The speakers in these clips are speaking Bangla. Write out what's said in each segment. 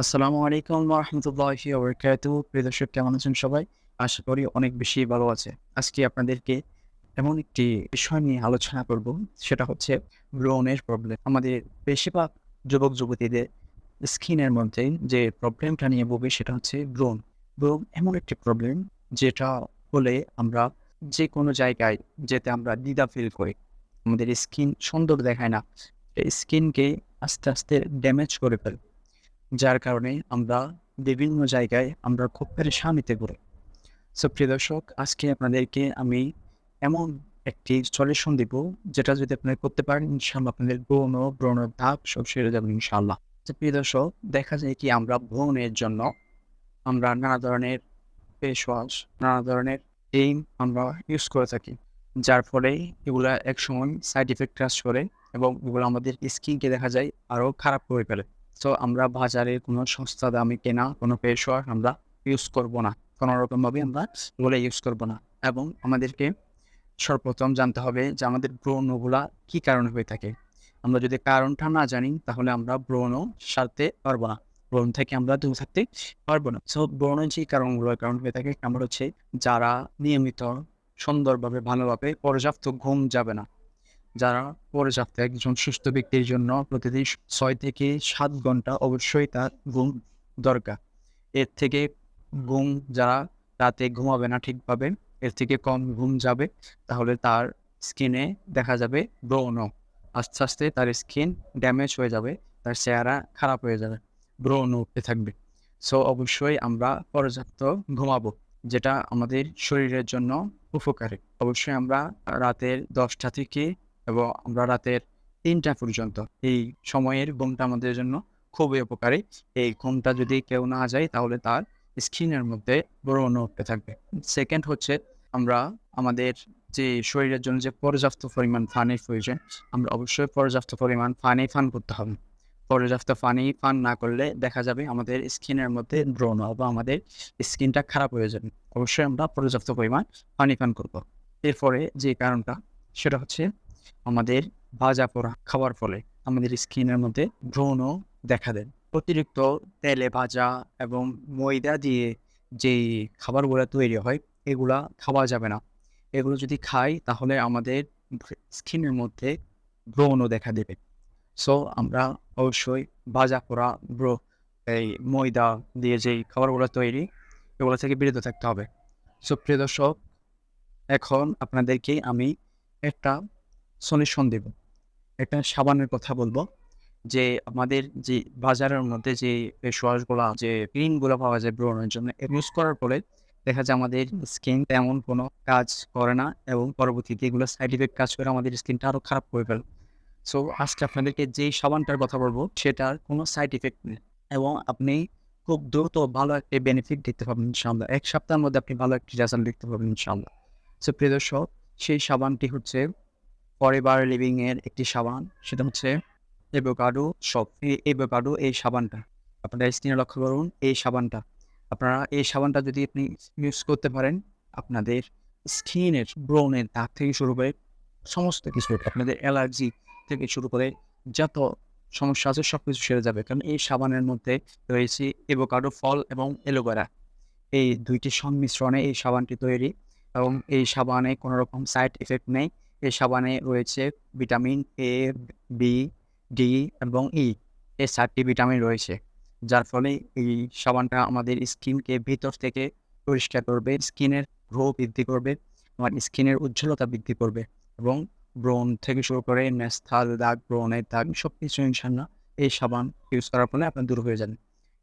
আসসালামু আলাইকুম রহমতুল্লাহি ওবরকাতু। প্রিয় দর্শক, কেমন আছেন সবাই? আশা করি অনেক বেশি ভালো আছে। আজকে আপনাদেরকে এমন একটি বিষয় নিয়ে আলোচনা করব, সেটা হচ্ছে ব্রণের প্রবলেম আমাদের বেশিরভাগ যুবক যুবতীদের স্কিনের মধ্যে যে প্রবলেমটা নিয়ে বলবে সেটা হচ্ছে ব্রণ। ব্রণ এমন একটি প্রবলেম যেটা হলে আমরা যে কোনো জায়গায় যেতে আমরা দ্বিধা ফিল করি। আমাদের স্কিন সুন্দর দেখায় না। স্কিনকে আস্তে আস্তে ড্যামেজ করে ফেলে। যার কারণে আমরা বিভিন্ন জায়গায় আমরা খুব পেরেশানিতে পড়ি সো প্রিয় দর্শক, আজকে আপনাদেরকে আমি এমন একটি সলিউশন দিব, যেটা যদি আপনারা করতে পারেন ইনশাল্লাহ আপনাদের ব্রণ ব্রণ দাগ সব সেরে যাবে ইনশাল্লাহ তো প্রিয় দর্শক, দেখা যায় কি আমরা ব্রণের জন্য আমরা নানা ধরনের ফেস ওয়াশ নানা ধরনের এইম আমরা ইউজ করে থাকি, যার ফলে এগুলা একসময় সাইড ইফেক্ট কাজ করে এবং এগুলো আমাদের স্কিনকে দেখা যায় আরও খারাপ করে ফেলে। তো আমরা বাজারে কোনো সস্তা দামি কেনা কোনো ওয়াশ আমরা ইউজ করব না। কোনো রকমভাবে আমরা এগুলো ইউজ করব না। এবং আমাদেরকে সর্বপ্রথম জানতে হবে যে আমাদের ব্রণগুলা কী কারণে হয়ে থাকে। আমরা যদি কারণটা না জানি, তাহলে আমরা ব্রণ সারতে পারব না। ব্রণ থেকে আমরা দূর থাকতে পারব না। সো ব্রণের যে কারণগুলোর কারণ হয়ে থাকে আমরা হচ্ছে যারা নিয়মিত, সুন্দরভাবে, ভালোভাবে পর্যাপ্ত ঘুম যাবে না। যারা পর্যাপ্ত একজন সুস্থ ব্যক্তির জন্য প্রতিদিন ছয় থেকে সাত ঘণ্টা অবশ্যই তার ঘুম দরকার। এর থেকে ঘুম যারা রাতে ঘুমাবে না ঠিকভাবে, এর থেকে কম ঘুম যাবে, তাহলে তার স্কিনে দেখা যাবে ব্রণ। আস্তে আস্তে তার স্কিন ড্যামেজ হয়ে যাবে, তার চেহারা খারাপ হয়ে যাবে, ব্রণ উঠতে থাকবে। সো, অবশ্যই আমরা পর্যাপ্ত ঘুমাবো, যেটা আমাদের শরীরের জন্য উপকারী। অবশ্যই আমরা রাতের দশটা থেকে এবং আমরা রাতের তিনটা পর্যন্ত এই সময়ের ঘুমটা আমাদের জন্য খুবই উপকারী। এই ঘুমটা যদি কেউ না যায়, তাহলে তার স্কিনের মধ্যে ব্রণ উঠতে থাকবে। সেকেন্ড হচ্ছে, আমরা আমাদের যে শরীরের জন্য যে পর্যাপ্ত পরিমাণ পানির প্রয়োজন, আমরা অবশ্যই পর্যাপ্ত পরিমাণ পানি পান করতে হবে। পর্যাপ্ত পানি পান না করলে দেখা যাবে আমাদের স্কিনের মধ্যে ব্রণ বা আমাদের স্কিনটা খারাপ হয়ে যাবে। অবশ্যই আমরা পর্যাপ্ত পরিমাণ পানি পান করব। এরপরে যে কারণটা, সেটা হচ্ছে আমাদের ভাজা পোড়া খাওয়ার ফলে আমাদের স্কিনের মধ্যে ব্রণও দেখা দেন অতিরিক্ত তেলে ভাজা এবং ময়দা দিয়ে যেই খাবারগুলো তৈরি হয়, এগুলা খাওয়া যাবে না। এগুলো যদি খাই, তাহলে আমাদের স্কিনের মধ্যে ব্রণও দেখা দেবে। সো আমরা অবশ্যই ভাজা পোড়া, ব্রো, এই ময়দা দিয়ে যেই খাবারগুলো তৈরি, এগুলো থেকে বিরত থাকতে হবে। সো প্রিয় দর্শক, এখন আপনাদেরকে আমি একটা সলিউশন দেব একটা সাবানের কথা বলব, যে আমাদের যে বাজারের মধ্যে যে ফেস ওয়াশগুলো যে ক্রিমগুলো পাওয়া যায় ব্রণের জন্য ইউজ করার ফলে দেখা যায় আমাদের স্কিন তেমন কোনো কাজ করে না এবং পরবর্তীতে এগুলো সাইড ইফেক্ট কাজ করে আমাদের স্কিনটা আরও খারাপ করে ফেলে। সো আজকে আপনাদেরকে যেই সাবানটার কথা বলব, সেটার কোনো সাইড ইফেক্ট নেই এবং আপনি খুব দ্রুত ভালো একটি বেনিফিট দেখতে পাবেন ইনশাআল্লাহ। এক সপ্তাহের মধ্যে আপনি ভালো একটি রেজাল্ট দেখতে পাবেন ইনশাআল্লাহ। সো প্রিয় দর্শক, সেই সাবানটি হচ্ছে ফরএভার লিভিং এর একটি সাবান, সেটা হচ্ছে এভোকাডো সব এভোকাডো এই সাবানটা, আপনারা স্ক্রিনে লক্ষ্য করুন, এই সাবানটা। আপনারা এই সাবানটা যদি আপনি ইউজ করতে পারেন, আপনাদের স্কিনের ব্রণের দাগ থেকে শুরু করে সমস্ত কিছু, আপনাদের অ্যালার্জি থেকে শুরু করে যত সমস্যা আছে সব কিছু সেরে যাবে। কারণ এই সাবানের মধ্যে রয়েছে এভোকাডো ফল এবং এলোভেরা এই দুইটি সংমিশ্রণে এই সাবানটি তৈরি এবং এই সাবানে কোনো রকম সাইড এফেক্ট নেই। এই সাবানে রয়েছে ভিটামিন এ বি ডি এবং ই এই চারটি ভিটামিন রয়েছে, যার ফলে এই সাবানটা আমাদের স্কিনকে ভিতর থেকে পরিষ্কার করবে, স্কিনের গ্রো বৃদ্ধি করবে আমার স্কিনের উজ্জ্বলতা বৃদ্ধি করবে এবং ব্রণ থেকে শুরু করে নেস্থাল দাগ, ব্রণের দাগ সব কিছু ইনশাল্লাহ এই সাবান ইউজ করার ফলে আপনার দূর হয়ে যাবে।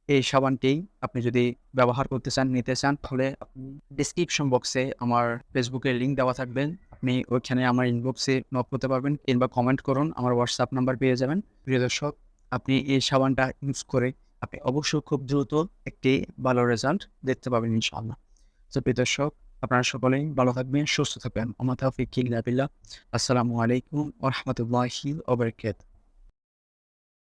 এই সাবানটি আপনি যদি ব্যবহার করতে চান, নিতে চান, তাহলে আপনি ডিসক্রিপশন বক্সে আমার ফেসবুকের লিঙ্ক দেওয়া থাকবেন আপনি ওইখানে আমার ইনবক্সে নক করতে পারবেন কিংবা কমেন্ট করুন, আমার হোয়াটসঅ্যাপ নাম্বার পেয়ে যাবেন। প্রিয় দর্শক, আপনি এই সাবানটা ইউজ করে আপনি অবশ্যই খুব দ্রুত একটি ভালো রেজাল্ট দেখতে পাবেন ইনশাআল্লাহ। তো প্রিয় দর্শক, আপনারা সকলেই ভালো থাকবেন, সুস্থ থাকবেন। আমার তাফিক আসসালামু আলাইকুম ওরহমতুল্লাহি ওবরকাত